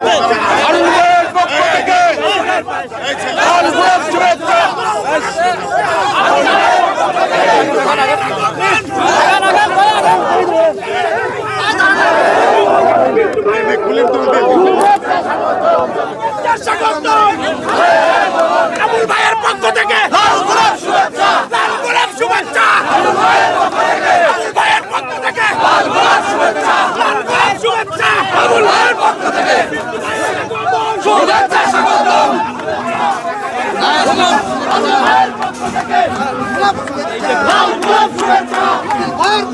আনন্দের পক্ষ থেকে। Harun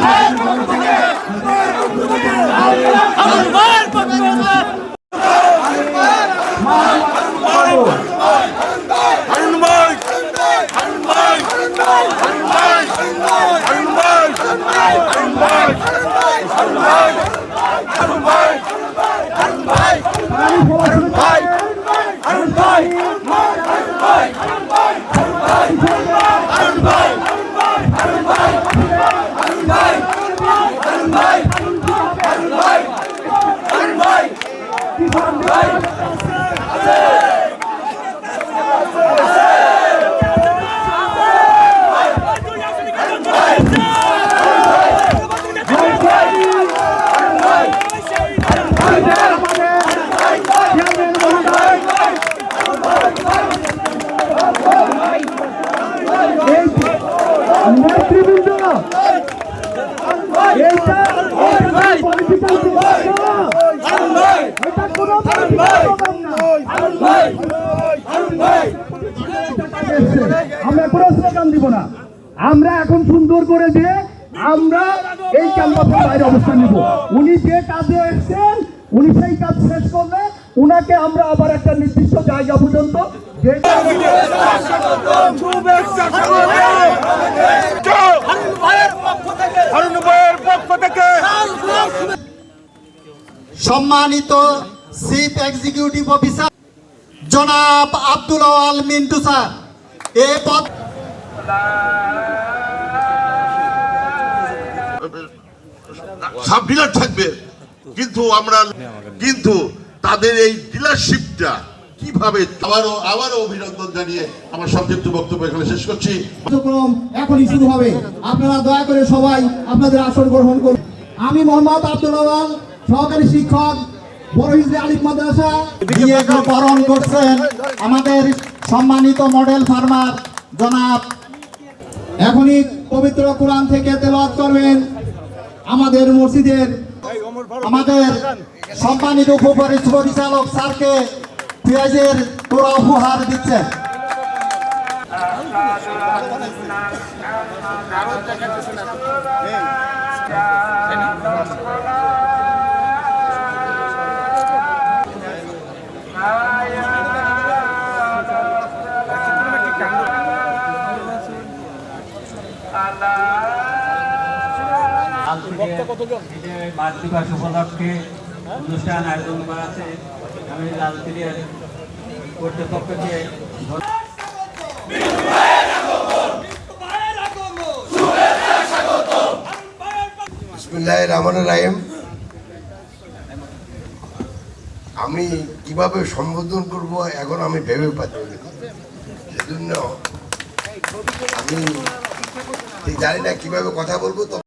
Bey! Harun Bey! Harun Bey! Harun Bey! আমরা কোনো স্লোগান দিব না আমরা এখন সুন্দর করে যে আমরা এই ক্যাম্পাসের বাইরে অবস্থান নিব। উনি যে কাজে এসেছেন উনি সেই কাজ শেষ করলে উনাকে আমরা আবার একটা নির্দিষ্ট জায়গা পর্যন্ত যে সম্মানিত চিফ এক্সিকিউটিভ অফিসার জনাব আব্দুল আওয়াল মিন্টু স্যার। এ পদ সব ডিলার থাকবে। কিন্তু আমরা কিন্তু তাদের এই ডিলারশিপটা কীভাবে আবারও আবারও অভিনন্দন জানিয়ে আমার সংক্ষিপ্ত বক্তব্য এখানে শেষ করছি। কার্যক্রম এখনই শুরু হবে। আপনারা দয়া করে সবাই আপনাদের আসন গ্রহণ করুন। আমি মোহাম্মদ আব্দুল আওয়াল সহকারী শিক্ষক বড় হিজড়ি আলিফ মাদ্রাসা দিয়ে বরণ করছেন আমাদের সম্মানিত মডেল ফার্মার জনাব। এখনই পবিত্র কোরআন থেকে তেলাওয়াত করবেন আমাদের মসজিদের আমাদের সম্মানিত উপপরিচালক স্যারকে পেঁয়াজের তোরা উপহার দিচ্ছেন। দিবস উপলক্ষে অনুষ্ঠান আয়োজন করা আছে। আমি লালপিরিয়ার কর্তৃপক্ষকে বিসমুল্লাহ রহমান রাহিম। আমি কীভাবে সম্বোধন করব এখন আমি ভেবে পাচ্ছি। সেজন্য আমি জানি না কীভাবে কথা বলব তো